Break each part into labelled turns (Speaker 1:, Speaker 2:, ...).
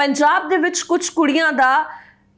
Speaker 1: ਪੰਜਾਬ ਦੇ ਵਿੱਚ ਕੁਝ ਕੁੜੀਆਂ ਦਾ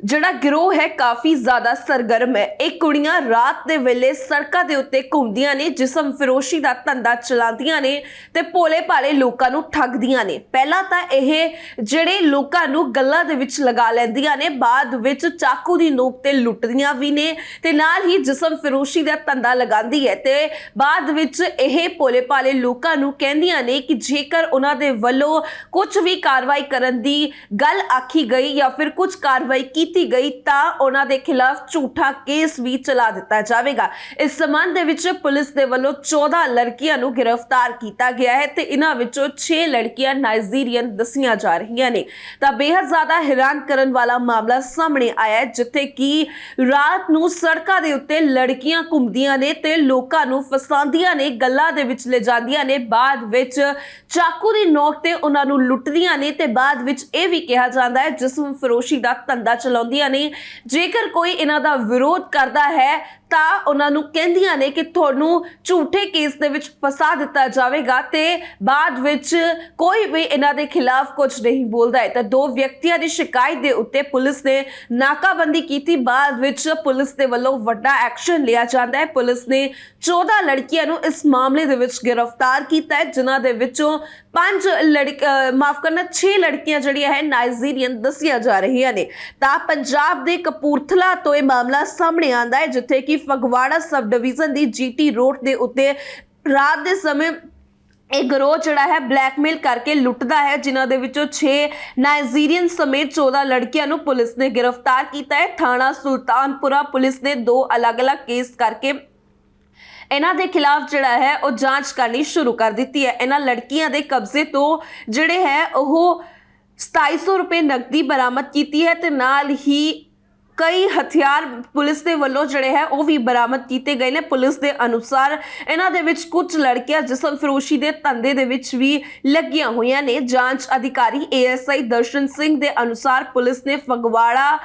Speaker 1: ਜਿਹੜਾ ਗਿਰੋਹ ਹੈ ਕਾਫੀ ਜ਼ਿਆਦਾ ਸਰਗਰਮ ਹੈ। ਇਹ ਕੁੜੀਆਂ ਰਾਤ ਦੇ ਵੇਲੇ ਸੜਕਾਂ ਦੇ ਉੱਤੇ ਘੁੰਮਦੀਆਂ ਨੇ, ਜਿਸਮ ਫਿਰੋਸ਼ੀ ਦਾ ਧੰਦਾ ਚਲਾਉਂਦੀਆਂ ਨੇ ਤੇ ਭੋਲੇ ਭਾਲੇ ਲੋਕਾਂ ਨੂੰ ਠੱਗਦੀਆਂ ਨੇ। ਪਹਿਲਾਂ ਤਾਂ ਇਹ ਜਿਹੜੇ ਲੋਕਾਂ ਨੂੰ ਗੱਲਾਂ ਦੇ ਵਿੱਚ ਲਗਾ ਲੈਂਦੀਆਂ ਨੇ, ਬਾਅਦ ਵਿੱਚ ਚਾਕੂ ਦੀ ਨੋਕ ਤੇ ਲੁੱਟਦੀਆਂ ਵੀ ਨੇ ਤੇ ਨਾਲ ਹੀ ਜਿਸਮ ਫਿਰੋਸ਼ੀ ਦਾ ਧੰਦਾ ਲਗਾਉਂਦੀ ਹੈ ਤੇ ਬਾਅਦ ਵਿੱਚ ਇਹ ਭੋਲੇ ਭਾਲੇ ਲੋਕਾਂ ਨੂੰ ਕਹਿੰਦੀਆਂ ਨੇ ਕਿ ਜੇਕਰ ਉਹਨਾਂ ਦੇ ਵੱਲੋਂ ਕੁਝ ਵੀ ਕਾਰਵਾਈ ਕਰਨ ਦੀ ਗੱਲ ਆਖੀ ਗਈ ਜਾਂ ਫਿਰ ਕੁਝ ਕਾਰਵਾਈ ਕੀਤੀ ਕੀਤੀ ਗਈ ਤਾਂ ਉਹਨਾਂ ਦੇ ਖਿਲਾਫ ਝੂਠਾ ਕੇਸ ਵੀ ਚਲਾ ਦਿੱਤਾ ਜਾਵੇਗਾ। ਇਸ ਸਬੰਧ ਦੇ ਵਿੱਚ ਪੁਲਿਸ ਦੇ ਵੱਲੋਂ 14 ਲੜਕੀਆਂ ਨੂੰ ਗ੍ਰਿਫਤਾਰ ਕੀਤਾ ਗਿਆ ਹੈ ਤੇ ਇਹਨਾਂ ਵਿੱਚੋਂ 6 ਲੜਕੀਆਂ ਨਾਈਜੀਰੀਅਨ ਦੱਸੀਆਂ ਜਾ ਰਹੀਆਂ ਨੇ। ਤਾਂ ਬੇहद ਜ਼ਿਆਦਾ ਹੈਰਾਨ ਕਰਨ ਵਾਲਾ ਮਾਮਲਾ ਸਾਹਮਣੇ ਆਇਆ ਹੈ, ਜਿੱਥੇ ਕਿ ਰਾਤ ਨੂੰ ਸੜਕਾਂ ਦੇ ਉੱਤੇ ਲੜਕੀਆਂ ਘੁੰਮਦੀਆਂ ਨੇ ਤੇ ਲੋਕਾਂ ਨੂੰ ਫਸਾਉਂਦੀਆਂ ਨੇ, ਗੱਲਾਂ ਦੇ ਵਿੱਚ ਲੈ ਜਾਂਦੀਆਂ ਨੇ। ਬਾਅਦ ਵਿੱਚ ਚਾਕੂ ਦੀ ਨੋਕ ਤੇ ਉਹਨਾਂ ਨੂੰ ਲੁੱਟਦੀਆਂ ਨੇ ਤੇ ਬਾਅਦ ਵਿੱਚ ਇਹ ਵੀ ਕਿਹਾ ਜਾਂਦਾ ਹੈ ਜਿਸਮ ਫਰੋਸ਼ੀ ਦਾ ਧੰਦਾ ਚਲਾ ਚਲਾਉਂਦੀਆਂ ਨੇ। ਜੇਕਰ ਕੋਈ ਇਹਨਾਂ ਦਾ ਵਿਰੋਧ ਕਰਦਾ ਹੈ, ਤਾਂ ਉਹਨਾਂ ਨੂੰ ਕਹਿੰਦੀਆਂ ਨੇ ਕਿ ਤੁਹਾਨੂੰ ਝੂਠੇ ਕੇਸ ਦੇ ਵਿੱਚ ਫਸਾ ਦਿੱਤਾ ਜਾਵੇਗਾ ਤੇ ਬਾਅਦ ਵਿੱਚ ਕੋਈ ਵੀ ਇਹਨਾਂ ਦੇ ਖਿਲਾਫ ਕੁਝ ਨਹੀਂ ਬੋਲਦਾ ਹੈ। ਤਾਂ ਦੋ ਵਿਅਕਤੀਆਂ ਦੀ ਸ਼ਿਕਾਇਤ ਦੇ ਉੱਤੇ ਪੁਲਿਸ ਨੇ ਨਾਕਾਬੰਦੀ ਕੀਤੀ। ਬਾਅਦ ਵਿੱਚ ਪੁਲਿਸ ਦੇ ਵੱਲੋਂ ਵੱਡਾ ਐਕਸ਼ਨ ਲਿਆ ਜਾਂਦਾ ਹੈ। ਪੁਲਿਸ ਨੇ 14 ਲੜਕੀਆਂ ਨੂੰ ਇਸ ਮਾਮਲੇ ਦੇ ਵਿੱਚ ਗ੍ਰਿਫਤਾਰ ਕੀਤਾ ਹੈ, ਜਿਨ੍ਹਾਂ ਦੇ ਵਿੱਚੋਂ ਪੰਜ ਲੜਕ ਮਾਫ ਕਰਨਾ 6 ਲੜਕੀਆਂ ਜਿਹੜੀਆਂ ਹੈ, ਨਾਈਜੀਰੀਅਨ ਦੱਸੀਆਂ ਜਾ ਰਹੀਆਂ ਨੇ। ਤਾਂ ਪੰਜਾਬ ਦੇ ਕਪੂਰਥਲਾ ਤੋਂ ਇਹ ਮਾਮਲਾ ਸਾਹਮਣੇ ਆਂਦਾ ਹੈ, ਜਿੱਥੇ ਕਿ ਫਗਵਾੜਾ ਸਬ ਡਿਵੀਜ਼ਨ ਦੀ ਜੀਟੀ ਰੋਡ ਦੇ ਉੱਤੇ ਰਾਤ ਦੇ ਸਮੇਂ ਇਹ ਗਰੋਹ ਜਿਹੜਾ ਹੈ, ਬਲੈਕਮੇਲ ਕਰਕੇ ਲੁੱਟਦਾ ਹੈ, ਜਿਨ੍ਹਾਂ ਦੇ ਵਿੱਚੋਂ 6 ਨਾਈਜੀਰੀਅਨ ਸਮੇਤ 14 ਲੜਕੀਆਂ ਨੂੰ ਪੁਲਿਸ ਨੇ ਗ੍ਰਿਫਤਾਰ ਕੀਤਾ ਹੈ। ਥਾਣਾ ਸੁਲਤਾਨਪੁਰਾ ਪੁਲਿਸ ਨੇ ਦੋ ਅਲੱਗ-ਅਲੱਗ ਕੇਸ ਕਰਕੇ ਇਹਨਾਂ ਦੇ ਖਿਲਾਫ ਜਿਹੜਾ ਹੈ, ਉਹ ਜਾਂਚ ਕਰਨੀ ਸ਼ੁਰੂ ਕਰ ਦਿੱਤੀ ਹੈ। ਇਹਨਾਂ ਲੜਕੀਆਂ ਦੇ ਕਬਜ਼ੇ ਤੋਂ ਜਿਹੜੇ ਹੈ, ਉਹ 2700 ਰੁਪਏ ਨਕਦੀ ਬਰਾਮਦ ਕੀਤੀ ਹੈ ਤੇ ਨਾਲ ਹੀ ਕਈ ਹਥਿਆਰ ਪੁਲਿਸ ਦੇ ਵੱਲੋਂ ਜਿਹੜੇ ਹੈ, ਉਹ ਵੀ ਬਰਾਮਦ ਕੀਤੇ ਗਏ ਨੇ। ਪੁਲਿਸ ਦੇ ਅਨੁਸਾਰ ਇਹਨਾਂ ਦੇ ਵਿੱਚ ਕੁਝ ਲੜਕੀਆਂ ਜਿਸਮ ਫਰੋਸ਼ੀ ਦੇ ਧੰਦੇ ਦੇ ਵਿੱਚ ਵੀ ਲੱਗੀਆਂ ਹੋਈਆਂ ਨੇ। ਜਾਂਚ ਅਧਿਕਾਰੀ ਏਐਸਆਈ ਦਰਸ਼ਨ ਸਿੰਘ ਦੇ ਅਨੁਸਾਰ ਪੁਲਿਸ ਨੇ ਫਗਵਾੜਾ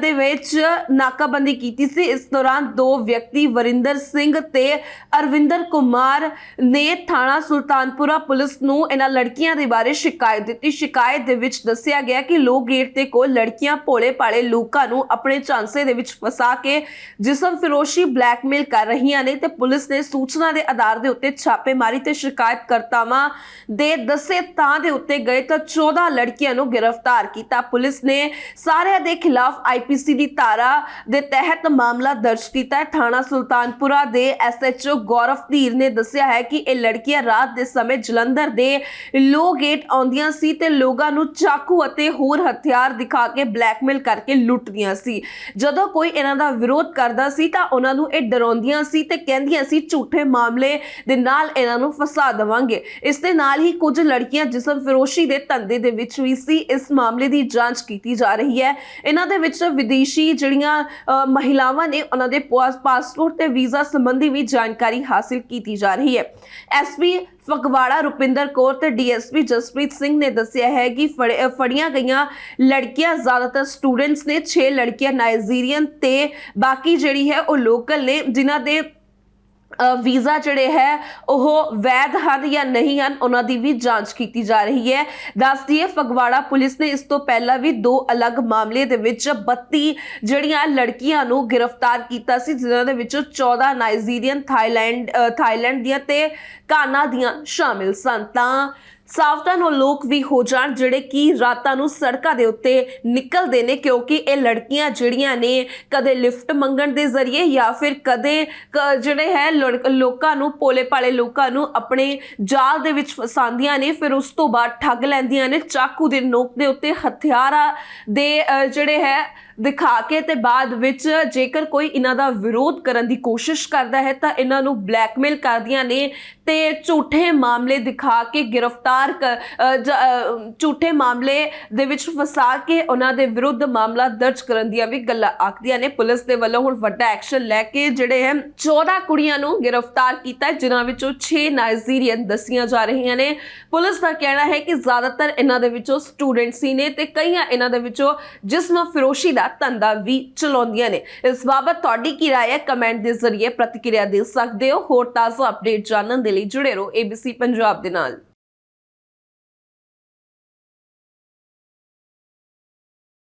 Speaker 1: ਦੇ ਵਿੱਚ ਨਾਕਾਬੰਦੀ ਕੀਤੀ ਸੀ। ਇਸ ਦੌਰਾਨ ਦੋ ਵਿਅਕਤੀ, ਵਰਿੰਦਰ ਸਿੰਘ ਤੇ ਅਰਵਿੰਦਰ ਕੁਮਾਰ ਨੇ ਥਾਣਾ ਸੁਲਤਾਨਪੁਰਾ ਪੁਲਿਸ ਨੂੰ ਇਹਨਾਂ ਲੜਕੀਆਂ ਦੇ ਬਾਰੇ ਸ਼ਿਕਾਇਤ ਦਿੱਤੀ। ਸ਼ਿਕਾਇਤ ਦੇ ਵਿੱਚ ਦੱਸਿਆ ਗਿਆ ਕਿ ਲੋ ਗੇਟ ਦੇ ਕੋਲ ਲੜਕੀਆਂ ਭੋਲੇ ਭਾਲੇ ਲੋਕਾਂ ਨੂੰ ਆਪਣੇ ਝਾਂਸੇ ਦੇ ਵਿੱਚ ਫਸਾ ਕੇ ਜਿਸਮ ਫਿਰੋਸ਼ੀ ਬਲੈਕਮੇਲ ਕਰ ਰਹੀਆਂ ਨੇ ਤੇ ਪੁਲਿਸ ਨੇ ਸੂਚਨਾ ਦੇ ਆਧਾਰ ਦੇ ਉੱਤੇ ਛਾਪੇਮਾਰੀ ਤੇ ਸ਼ਿਕਾਇਤਕਰਤਾਵਾਂ ਦੇ ਦੱਸੇ ਤਾਂ ਦੇ ਉੱਤੇ ਗਏ ਤਾਂ 14 ਲੜਕੀਆਂ ਨੂੰ ਗ੍ਰਿਫਤਾਰ ਕੀਤਾ। ਪੁਲਿਸ ਨੇ ਸਾਰਿਆਂ ਦੇ ਖਿਲਾਫ ਆਈਪੀਸੀ ਦੀ ਧਾਰਾ ਦੇ ਤਹਿਤ ਮਾਮਲਾ ਦਰਜ ਕੀਤਾ ਹੈ। ਥਾਣਾ ਸੁਲਤਾਨਪੁਰਾ ਦੇ ਐਸਐਚਓ ਗੌਰਵ ਧੀਰ ਨੇ ਦੱਸਿਆ ਹੈ ਕਿ ਇਹ ਲੜਕੀਆਂ ਰਾਤ ਦੇ ਸਮੇਂ ਜਲੰਧਰ ਦੇ ਲੋ ਗੇਟ ਆਉਂਦੀਆਂ ਸੀ ਤੇ ਲੋਕਾਂ ਨੂੰ ਚਾਕੂ ਅਤੇ ਹੋਰ ਹਥਿਆਰ ਦਿਖਾ ਕੇ ਬਲੈਕਮੇਲ ਕਰਕੇ ਲੁੱਟਦੀਆਂ ਸੀ। ਜਦੋਂ ਕੋਈ ਇਹਨਾਂ ਦਾ ਵਿਰੋਧ ਕਰਦਾ ਸੀ ਤਾਂ ਉਹਨਾਂ ਨੂੰ ਇਹ ਡਰਾਉਂਦੀਆਂ ਸੀ ਤੇ ਕਹਿੰਦੀਆਂ ਸੀ, ਝੂਠੇ ਮਾਮਲੇ ਦੇ ਨਾਲ ਇਹਨਾਂ ਨੂੰ ਫਸਾ ਦੇਵਾਂਗੇ। ਇਸ ਦੇ ਨਾਲ ਹੀ ਕੁਝ ਲੜਕੀਆਂ ਜਿਸਮ ਫਿਰੋਸ਼ੀ ਦੇ ਧੰਦੇ ਦੇ ਵਿੱਚ ਵੀ ਸੀ, ਇਸ ਮਾਮਲੇ ਦੀ ਜਾਂਚ ਕੀਤੀ ਜਾ ਰਹੀ ਹੈ। ਇਹਨਾਂ ਦੇ ਵਿੱਚ ਵਿਦੇਸ਼ੀ ਜਿਹੜੀਆਂ ਮਹਿਲਾਵਾਂ ਨੇ ਉਹਨਾਂ ਦੇ ਪਾਸਪੋਰਟ ਤੇ ਵੀਜ਼ਾ ਸੰਬੰਧੀ ਵੀ ਜਾਣਕਾਰੀ ਹਾਸਿਲ ਕੀਤੀ ਜਾ ਰਹੀ ਹੈ। ਐਸਪੀ ਫਗਵਾੜਾ, ਰੁਪਿੰਦਰ ਕੌਰ ਤੇ ਡੀਐਸਪੀ ਜਸਪ੍ਰੀਤ ਸਿੰਘ ਨੇ ਦੱਸਿਆ ਹੈ ਕਿ ਫੜੇ- ਫੜੀਆਂ ਗਈਆਂ ਲੜਕੀਆਂ ਜ਼ਿਆਦਾਤਰ ਸਟੂਡੈਂਟਸ ਨੇ 6 ਲੜਕੀਆਂ ਨਾਈਜੀਰੀਅਨ ਤੇ ਬਾਕੀ ਜਿਹੜੀ ਹੈ ਉਹ ਲੋਕਲ ਨੇ, ਜਿਨ੍ਹਾਂ ਦੇ ਵੀਜ਼ਾ ਜਿਹੜੇ ਹੈ ਉਹ ਵੈਧ ਹਨ ਜਾਂ ਨਹੀਂ ਹਨ, ਉਹਨਾਂ ਦੀ ਵੀ ਜਾਂਚ ਕੀਤੀ ਜਾ ਰਹੀ ਹੈ। ਦੱਸ ਦਈਏ, ਫਗਵਾੜਾ ਪੁਲਿਸ ਨੇ ਇਸ ਤੋਂ ਪਹਿਲਾਂ ਵੀ ਦੋ ਅਲੱਗ ਮਾਮਲੇ ਦੇ ਵਿੱਚ 32 ਜਿਹੜੀਆਂ ਲੜਕੀਆਂ ਨੂੰ ਗ੍ਰਿਫਤਾਰ ਕੀਤਾ ਸੀ, ਜਿਨ੍ਹਾਂ ਦੇ ਵਿੱਚੋਂ 14 ਨਾਈਜੀਰੀਅਨ ਥਾਈਲੈਂਡ ਥਾਈਲੈਂਡ ਦੀਆਂ ਤੇ ਕਾਨਾ ਦੀਆਂ ਸ਼ਾਮਿਲ ਸਨ। ਤਾਂ ਸਾਵਧਾਨ ਉਹ ਲੋਕ ਵੀ ਹੋ ਜਾਣ ਜਿਹੜੇ ਕਿ ਰਾਤਾਂ ਨੂੰ ਸੜਕਾਂ ਦੇ ਉੱਤੇ ਨਿਕਲਦੇ ਨੇ, ਕਿਉਂਕਿ ਇਹ ਲੜਕੀਆਂ ਜਿਹੜੀਆਂ ਨੇ, ਕਦੇ ਲਿਫਟ ਮੰਗਣ ਦੇ ਜ਼ਰੀਏ ਜਾਂ ਫਿਰ ਕਦੇ ਕ- ਜਿਹੜੇ ਹੈ ਲੜ- ਲੋਕਾਂ ਨੂੰ ਪੋਲੇ ਪਾਲੇ ਲੋਕਾਂ ਨੂੰ ਆਪਣੇ ਜਾਲ ਦੇ ਵਿੱਚ ਫਸਾਉਂਦੀਆਂ ਨੇ, ਫਿਰ ਉਸ ਤੋਂ ਬਾਅਦ ਠੱਗ ਲੈਂਦੀਆਂ ਨੇ, ਚਾਕੂ ਦੇ ਨੋਕ ਦੇ ਉੱਤੇ ਹਥਿਆਰਾਂ ਦੇ ਜਿਹੜੇ ਹੈ, ਦਿਖਾ ਕੇ ਤੇ ਬਾਅਦ ਵਿੱਚ ਜੇਕਰ ਕੋਈ ਇਹਨਾਂ ਦਾ ਵਿਰੋਧ ਕਰਨ ਦੀ ਕੋਸ਼ਿਸ਼ ਕਰਦਾ ਹੈ ਤਾਂ ਇਹਨਾਂ ਨੂੰ ਬਲੈਕਮੇਲ ਕਰਦੀਆਂ ਨੇ ਤੇ ਝੂਠੇ ਮਾਮਲੇ ਦਿਖਾ ਕੇ ਗ੍ਰਿਫਤਾਰ ਕ- ਝੂਠੇ ਮਾਮਲੇ ਦੇ ਵਿੱਚ ਫਸਾ ਕੇ ਉਹਨਾਂ ਦੇ ਵਿਰੁੱਧ ਮਾਮਲਾ ਦਰਜ ਕਰਨ ਦੀਆਂ ਵੀ ਗੱਲਾਂ ਆਖਦੀਆਂ ਨੇ। ਪੁਲਿਸ ਦੇ ਵੱਲੋਂ ਹੁਣ ਵੱਡਾ ਐਕਸ਼ਨ ਲੈ ਕੇ ਜਿਹੜੇ ਹੈ 14 ਕੁੜੀਆਂ ਨੂੰ ਗ੍ਰਿਫਤਾਰ ਕੀਤਾ ਜਿਨ੍ਹਾਂ ਵਿੱਚੋਂ 6 ਨਾਈਜੀਰੀਅਨ ਦੱਸੀਆਂ ਜਾ ਰਹੀਆਂ ਨੇ। ਪੁਲਿਸ ਦਾ ਕਹਿਣਾ ਹੈ ਕਿ ਜ਼ਿਆਦਾਤਰ ਇਹਨਾਂ ਦੇ ਵਿੱਚੋਂ ਸਟੂਡੈਂਟਸ ਹੀ ਨੇ ਤੇ ਕਈਆਂ ਇਹਨਾਂ ਦੇ ਵਿੱਚੋਂ ਜਿਸਮ ਫਿਰੋਸ਼ੀ ਦਾ ਧੰਦਾ ਵੀ ਚਲਾਉਂਦੀਆਂ ਨੇ। ਇਸ ਬਾਬਤ ਤੁਹਾਡੀ ਕੀ ਰਾਏ ਹੈ? ਕਮੈਂਟ ਦੇ ਜ਼ਰੀਏ ਪ੍ਰਤੀਕਿਰਿਆ ਦੇ ਸਕਦੇ ਹੋ। ਹੋਰ ਤਾਜ਼ਾ ਅਪਡੇਟ ਜਾਣਨ ਦੇ ਲਈ ਜੁੜੇ ਰਹੋ ABC ਪੰਜਾਬ ਦੇ ਨਾਲ।